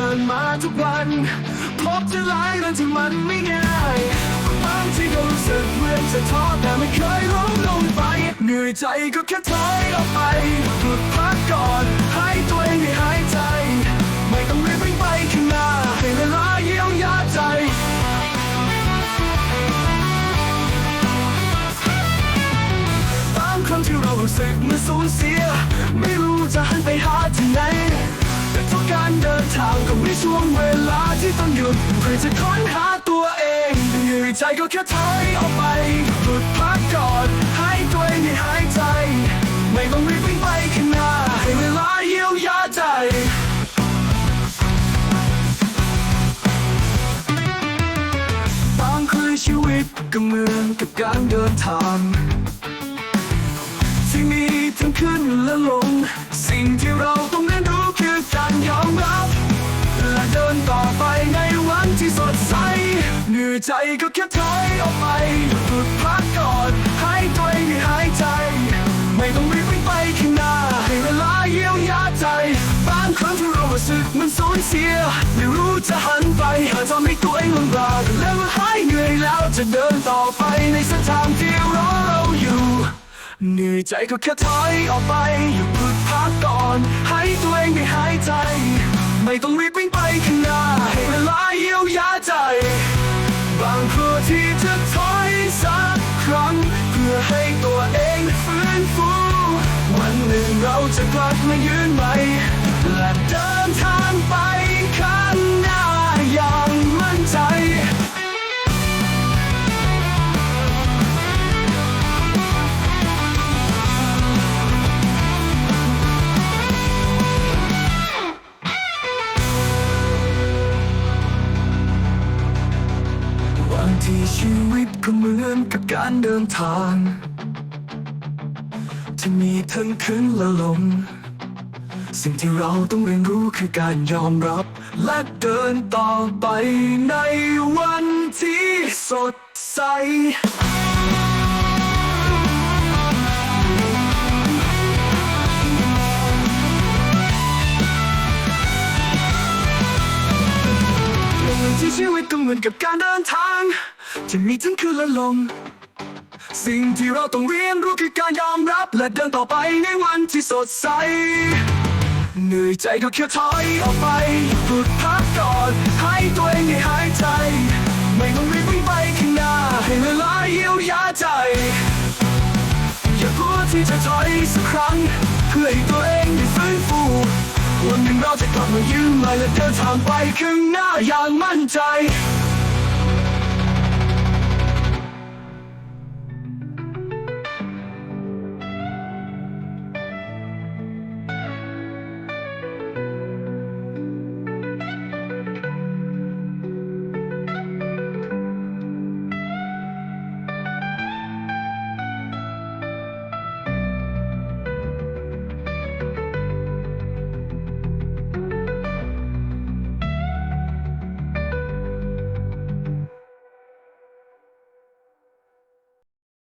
ดินมาทุกวัน พบเจอหลายเรื่องที่มันไม่ง่ายบางทีก็รู้สึกเหมือนจะท้อแต่ไม่เคยล้มลงไปเหนื่อยใจก็แค่ถอยออกไปหยุดพักก่อน ให้ตัวเองได้หายใจ ไม่ต้องรีบวิ่งไปข้างหน้าให้เวลาเยียวยาใจบางครั้งที่เรารู้สึกเหมือนสูญเสีย ไม่รู้จะหันไปหาที่ไหนางก็มีช่วงเวลาที่ต้องหยุดเพื่อจะค้นหาตัวเองเหนื่อยใจก็แค่ถอยออกไปหยุดพักก่อนให้ตัวเองได้หายใจ ไม่ต้องรีบวิ่งไปข้างหน้าให้เวลาเยียวยาใจบางครั้งชีวิตก็เหมือนกับการเดินทางที่มีทั้งขึ้นและลง นื่อยใจก็แค่ถอยออกไปหยุดพักก่อนให้ตัวเองได้หายใจ ไม่ต้องรีบวิ่งไปข้างหน้าให้เวลาเยียวยาใจ บางครั้งที่เรารู้สึกมันสูญเสีย ไม่รู้จะหันไปหาทำให้ตัวเองลำบากแล้วหายเหนื่อยแล้วจะเดินต่อไปในเส้นทางที่รอเราอยู่เหนื่อยใจก็แค่ถอยออกไปหยุดพึกพักก่อนให้ตัวเองได้หายใจ ไม่ต้องรีบวิ่งไปข้างหน้า จะกลับมายืนใหม่และเดินทางไปข้างหน้าอย่างมั่นใจ บางทีชีวิตก็เหมือนกับการเดินทาง ที่มีทั้งขึ้นและลง สิ่งที่เราต้องเรียนรู้คือการยอมรับ และเดินต่อไปในวันที่สดใสที่ชีวิตก็เหมือนกับการเดินทาง จะมีทั้งขึ้นและลง สิ่งที่เราต้องเรียนรู้คือการยอมรับ และเดินต่อไปในวันที่สดใส เหนื่อยใจก็แค่ถอยออกไปหยุดพักก่อนให้ตัวเองได้หายใจ ไม่ต้องรีบวิ่งไปข้างหน้าให้เวลาเยียวยาใจ อย่ากลัวที่จะถอยสักครั้ง เพื่อให้ตัวเองได้ฟื้นฟูวันหนึ่งเราจะกลับมายืนใหม่และเดินทางไปข้างหน้าอย่างมั่นใจ